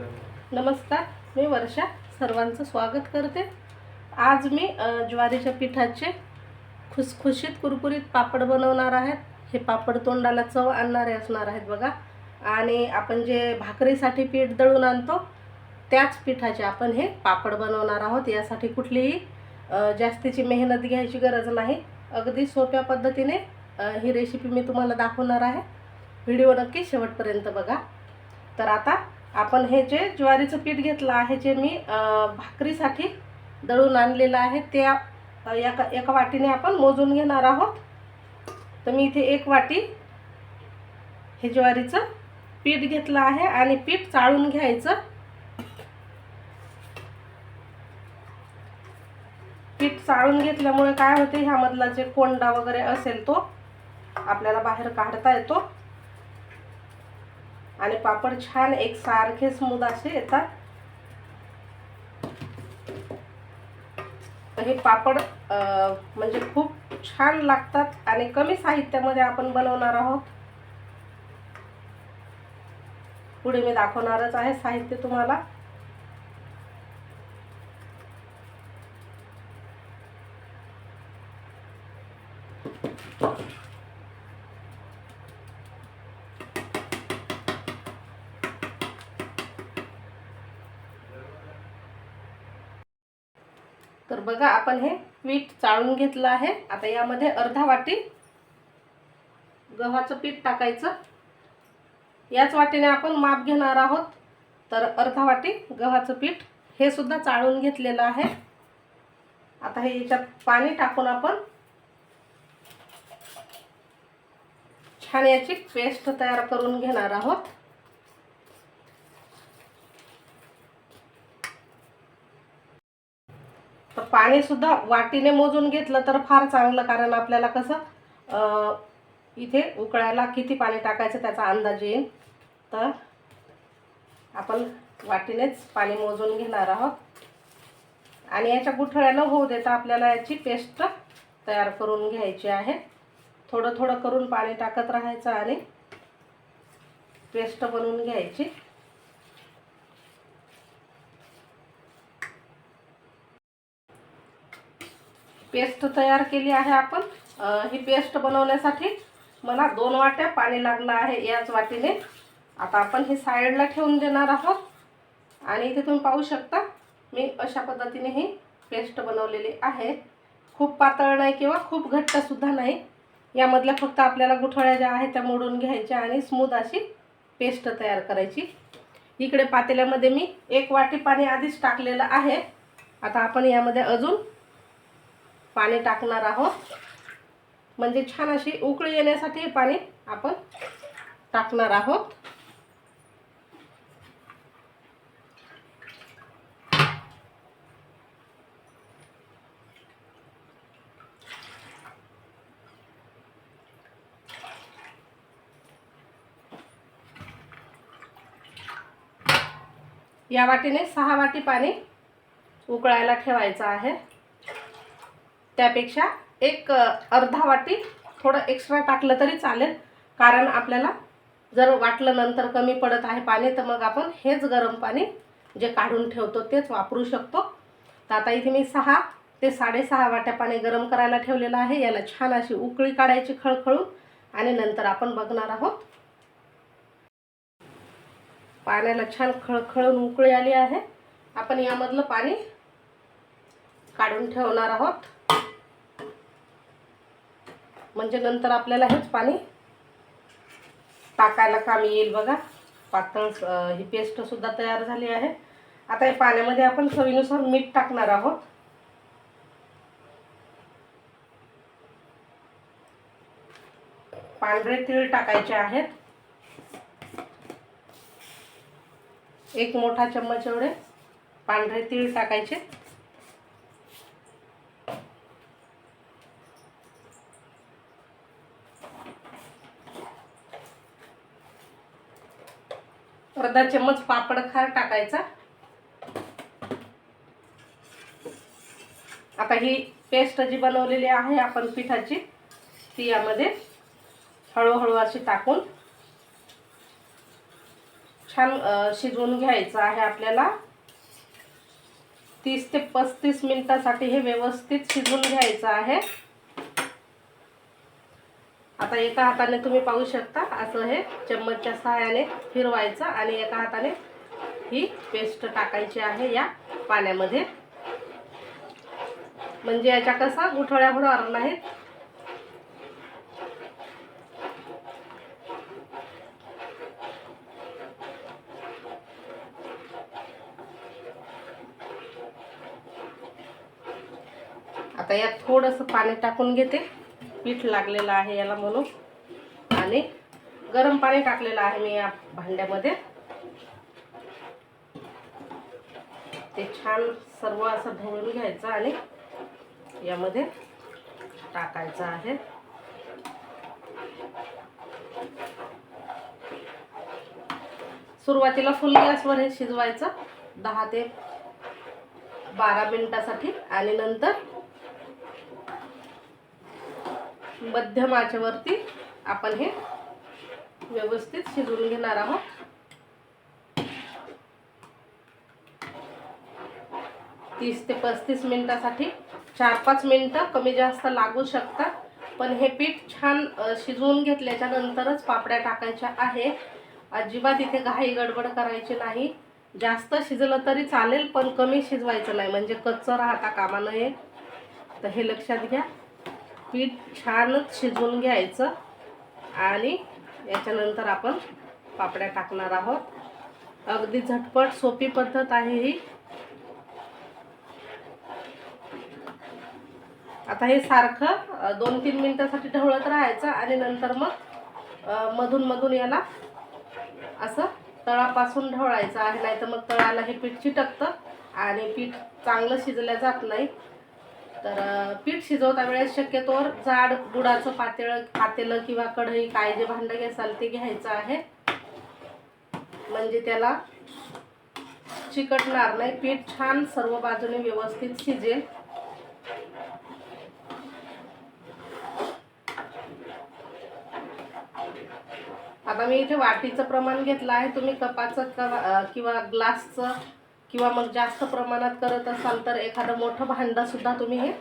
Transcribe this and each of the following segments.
नमस्कार मी वर्षा. सर्वांचं स्वागत करते. आज मी ज्वारीच्या पिठाचे खुसखुशीत कुरकुरीत पापड बनवणार आहेत. हे पापड तोंडाला चव आणणारे असणार आहेत बघा. आणि आपण जे भाकरीसाठी पीठ दळून आणतो त्याच पिठाचे आपण हे पापड बनवणार आहोत. यासाठी कुठलीही जास्तीची मेहनत घ्यायची गरज नाही. अगदी सोप्या पद्धतीने ही रेसिपी मी तुम्हाला दाखवणार आहे. व्हिडिओ नक्की शेवटपर्यंत बघा. तर आता आपण हे जे ज्वारीचं पीठ घेतलं आहे जे मी भाकरीसाठी दळून आणलेलं आहे त्या एका एका वाटीने आपण मोजून घेणार आहोत. तर मी इथे एक वाटी हे ज्वारीचं पीठ घेतलं आहे आणि पीठ चाळून घ्यायचं. पीठ चाळून घेतल्यामुळे काय होते ह्यामधला जे कोंडा वगैरे असेल तो आपल्याला बाहेर काढता येतो. आणि पापड छान एक सारखे स्मूद असे येतात. हे पापड म्हणजे खूप छान लागतात आणि कमी साहित्यामध्ये आपण बनवणार आहोत. पुढे मी दाखवणारच आहे साहित्य तुम्हाला. तर बघा आपण हे पीठ चाळून घेतलं आहे. आता यामध्ये अर्धा वाटी गव्हाचं पीठ टाकायचं. याच वाटीने आपण माप घेणार आहोत. तर अर्धा वाटी गव्हाचं पीठ हे सुद्धा चाळून घेतलेलं आहे. आता हे याच्यात पाणी टाकून आपण छान याची पेस्ट तयार करून घेणार आहोत. पाणीसुद्धा सुद्धा वाटीने मोजून घेतलं तर फार चांगलं कारण आपल्याला कसं इथे उकळायला किती पाणी टाकायचं त्याचा अंदाज येईल. तर आपण वाटीनेच पाणी मोजून घेणार आहोत. आणि याच्या गुठळ्यानं होऊ देता आपल्याला याची पेस्ट तयार करून घ्यायची आहे. थोडं थोडं करून पाणी टाकत राहायचं आणि पेस्ट बनवून घ्यायची. पेस्ट तयार केली आहे आपण. ही पेस्ट बनवण्यासाठी मला दोन वाट्या पाणी लागलं आहे याच वाटीने. आता आपण हे साईडला ठेवून देणार आहोत. आणि इथे तुम्ही पाहू शकता मी अशा पद्धतीने ही पेस्ट बनवलेली आहे. खूप पातळ नाही किंवा खूप घट्टसुद्धा नाही. यामधल्या फक्त आपल्याला गुठळ्या ज्या आहेत त्या मोडून घ्यायच्या आणि स्मूथ अशी पेस्ट तयार करायची. इकडे पातेल्यामध्ये मी एक वाटी पाणी आधीच टाकलेलं आहे. आता आपण यामध्ये अजून पाणी टाकणार आहोत. म्हणजे छान अशी उकळी येण्यासाठी पाणी आपण टाकणार आहोत. या वाटीने सहा वाटी पाणी उकळायला ठेवायचं आहे. त्यापेक्षा एक अर्धा वाटी थोडं एक्स्ट्रा टाकलं तरी चालेल. कारण आपल्याला जर वाटलं नंतर कमी पडत आहे पाणी तर मग आपण हेच गरम पाणी जे काढून ठेवतो तेच वापरू शकतो. तर आता इथे मी सहा ते साडेसहा वाट्या पाणी गरम करायला ठेवलेलं आहे. याला छान अशी उकळी काढायची खळखळून आणि नंतर आपण बघणार आहोत. पाण्याला छान खळखळून उकळी आली आहे. आपण यामधलं पाणी काढून ठेवणार आहोत. म्हणजे नंतर आपल्याला हेच पाणी टाकायला कामी येईल बघा. पातळ ही पेस्ट सुद्धा तयार झाली आहे. आता या पाण्यामध्ये आपण चवीनुसार मीठ टाकणार आहोत. पांढरे तीळ टाकायचे आहेत. एक मोठा चम्मच एवढे पांढरे तीळ टाकायचे. अर्धा चम्मच पापड खार टाकायचा. आता ही पेस्ट जी बनवलेली आहे आपण पिठाची ती यामध्ये हळूहळू अशी टाकून छान शिजवून घ्यायचं आहे आपल्याला. तीस ते पस्तीस मिनिटासाठी हे व्यवस्थित शिजवून घ्यायचं आहे. आता एका हाताने तुम्ही पाहू शकता असं हे चम्मचच्या सहाय्याने फिरवायचं आणि एका हाताने ही पेस्ट टाकायची आहे या पाण्यामध्ये. म्हणजे याच्या कसा गुठळ्या होणार नाहीत. आता यात थोडंसं पाणी टाकून घेते. पीठ लागलेलं आहे याला म्हणून. आणि गरम पाणी टाकलेलं आहे मी या भांड्यामध्ये. ते छान सर्व असं ढवळून घ्यायचं आणि यामध्ये टाकायचं आहे. सुरुवातीला फुल गॅसवर हे शिजवायचं. दहा ते बारा मिनिटासाठी आणि नंतर मध्यम आचेवरती आपण हे व्यवस्थित शिजवून घेणार आहोत. तीस ते पस्तीस मिनिटासाठी चार पाच मिनटं कमी जास्त लागू शकतात. पण हे पीठ छान शिजवून घेतल्याच्या नंतरच पापड्या टाकायच्या आहे अजिबात इथे घाई गडबड करायची नाही. जास्त शिजलं तरी चालेल पण कमी शिजवायचं नाही. म्हणजे कच्चं राहता कामा नये. तर हे लक्षात घ्या. पीठ छानच शिजवून घ्यायचं आणि याच्यानंतर आपण पापड्या टाकणार आहोत. अगदी झटपट सोपी पद्धत आहे ही. आता हे सारखं दोन तीन मिनिटासाठी ढवळत राहायचं आणि नंतर मग मधून मधून याला असं तळापासून ढवळायचं आहे. नाही तर मग तळाला हे पीठ चिटकतं आणि पीठ चांगलं शिजलं जात नाही. तर पीठ शिजवता वेळेस शक्यतोवर जाड गुडाचं पातेळं पातेलं किंवा कढई काय जे भांडं घ्याल ते घ्यायचं आहे. म्हणजे त्याला चिकटणार नाही. पीठ छान सर्व बाजूने व्यवस्थित शिजेल. आता मी इथे वाटीचं प्रमाण घेतलं आहे. तुम्ही कपाचं किंवा ग्लासचं किंवा मग जास्त प्रमाणात करत असाल तर एखादं मोठं भांडंसुद्धा तुम्ही हे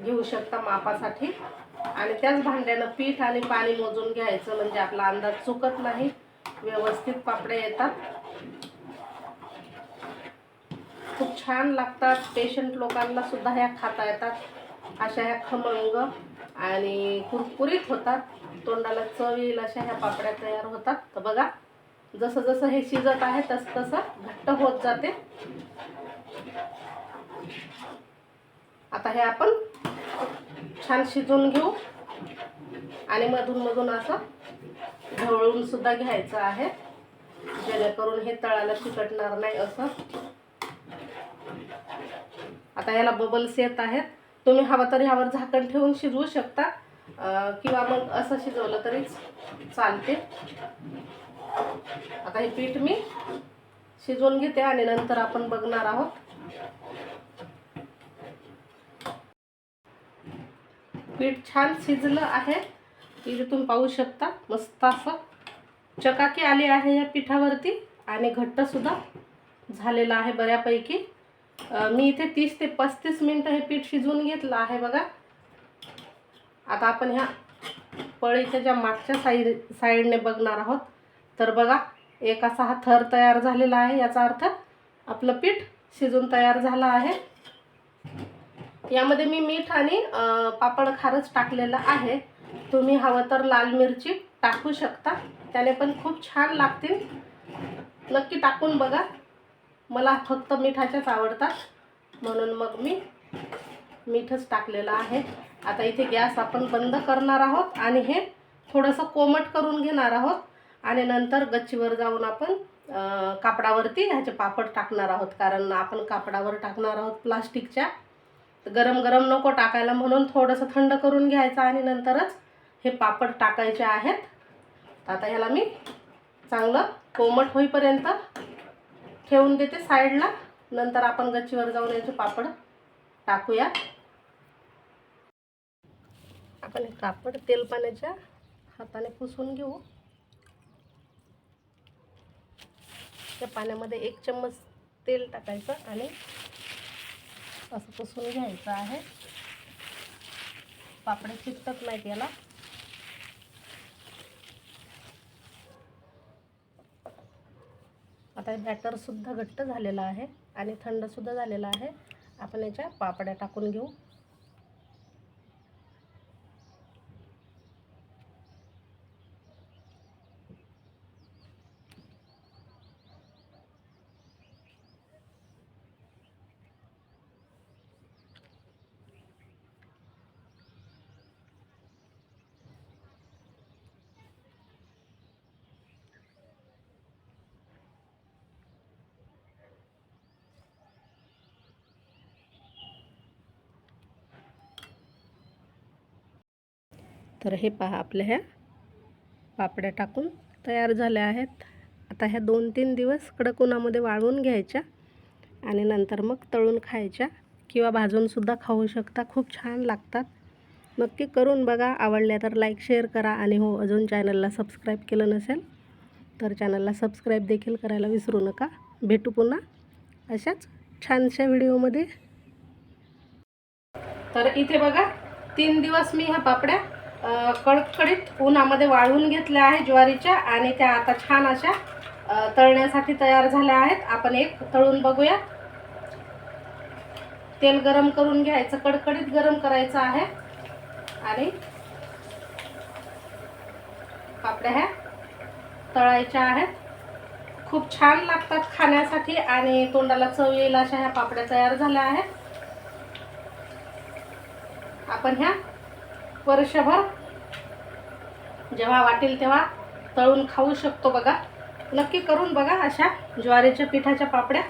घेऊ शकता मापासाठी. आणि त्याच भांड्यानं पीठ आणि पाणी मोजून घ्यायचं म्हणजे आपला अंदाज चुकत नाही व्यवस्थित पापड्या येतात. खूप छान लागतात पेशंट लोकांना सुद्धा ह्या खाता येतात. अशा ह्या खमंग आणि कुरकुरीत होतात. तोंडाला चव येईल अशा ह्या पापड्या तयार होतात. तर बघा जसं जसं हे शिजत आहे तसं तसं घट्ट होत जाते. आता हे आपण छान शिजवून घेऊ. आणि मधून मधून असं ढवळून सुद्धा घ्यायचं आहे. जेणेकरून हे तळाला चिकटणार नाही असं. आता याला बबल्स येत आहेत. तुम्ही हवा तर ह्यावर झाकण ठेवून शिजवू शकता. किंवा मग असं शिजवलं तरी चालते. आता हे पीठ मी शिजवून घेते आणि नंतर आपण बघणार आहोत. पीठ छान शिजलं आहे. इथे तुम्ही पाहू शकता मस्त असं चकाकी आली आहे या पिठावरती आणि घट्टसुद्धा झालेला आहे बऱ्यापैकी. मी इथे तीस ते पस्तीस मिनटं हे पीठ शिजवून घेतलं आहे बघा. आता आपण ह्या पळीच्या ज्या मागच्या साईड साईडने बघणार आहोत. तर बघा एक असा हा थर तयार झालेला आहे याचा अर्थ आपलं पीठ शिजून तयार झालं आहे. यामध्ये मी मीठ आणि पापड खारच टाकलेलं आहे. तुम्ही हवं तर लाल मिरची टाकू शकता. त्याने पण खूप छान लागतील. नक्की टाकून बघा. मला फक्त मिठाच्याच आवडतात. म्हणून मग मी मीठच टाकलेलं आहे. आता इथे गॅस आपण बंद करणार आहोत आणि हे थोडंसं कोमट करून घेणार आहोत. आणि नंतर गच्चीवर जाऊन आपण कापडावरती ह्याचे पापड टाकणार आहोत. कारण आपण कापडावर टाकणार आहोत प्लास्टिकच्या. गरम गरम नको टाकायला म्हणून थोडंसं थंड करून घ्यायचं आणि नंतरच हे पापड टाकायचे आहेत. आता ह्याला मी चांगलं कोमट होईपर्यंत ठेवून देते साईडला. नंतर आपण गच्चीवर जाऊन याचे पापड टाकूया. आपण हे कापड तेल पाण्याच्या हाताने पुसून घेऊ. त्या पाण्यामध्ये एक चम्मच तेल टाकायचं आणि असं पुसून घ्यायचं आहे. पापडे चिकटत नाहीत याला. आता हे बॅटरसुद्धा घट्ट झालेलं आहे आणि थंडसुद्धा झालेलं आहे. आपण याच्या पापड्या टाकून घेऊ. तर हे पहा आपल्या ह्या पापड्या टाकून तयार झाल्या आहेत. आता ह्या दोन तीन दिवस कडक उन्हामध्ये वाळवून घ्यायच्या आणि नंतर मग तळून खायच्या किंवा भाजूनसुद्धा खाऊ शकता. खूप छान लागतात. नक्की करून बघा. आवडल्या तर लाईक शेअर करा आणि हो अजून चॅनलला सबस्क्राईब केलं नसेल तर चॅनलला सबस्क्राईब देखील करायला विसरू नका. भेटू पुन्हा अशाच छानशा व्हिडिओमध्ये. तर इथे बघा तीन दिवस मी ह्या पापड्या कडकडीत उन्हामध्ये वाळवून घेतल्या आहे ज्वारीच्या आणि त्या आता छान अशा तळण्यासाठी तयार झाल्या आहेत. आपण एक तळून बघूया. तेल गरम करून घ्यायचं कडकडीत गरम करायचं आहे. आणि पापड्या ह्या तळायच्या आहेत. खूप छान लागतात खाण्यासाठी आणि तोंडाला चव येईल अशा ह्या पापड्या तयार झाल्या आहेत. आपण ह्या वर्षभर जेव्हा वाटेल तेव्हा तळून खाऊ शकतो बघा. नक्की करून बघा अशा ज्वारीच्या पिठाच्या पापड्या.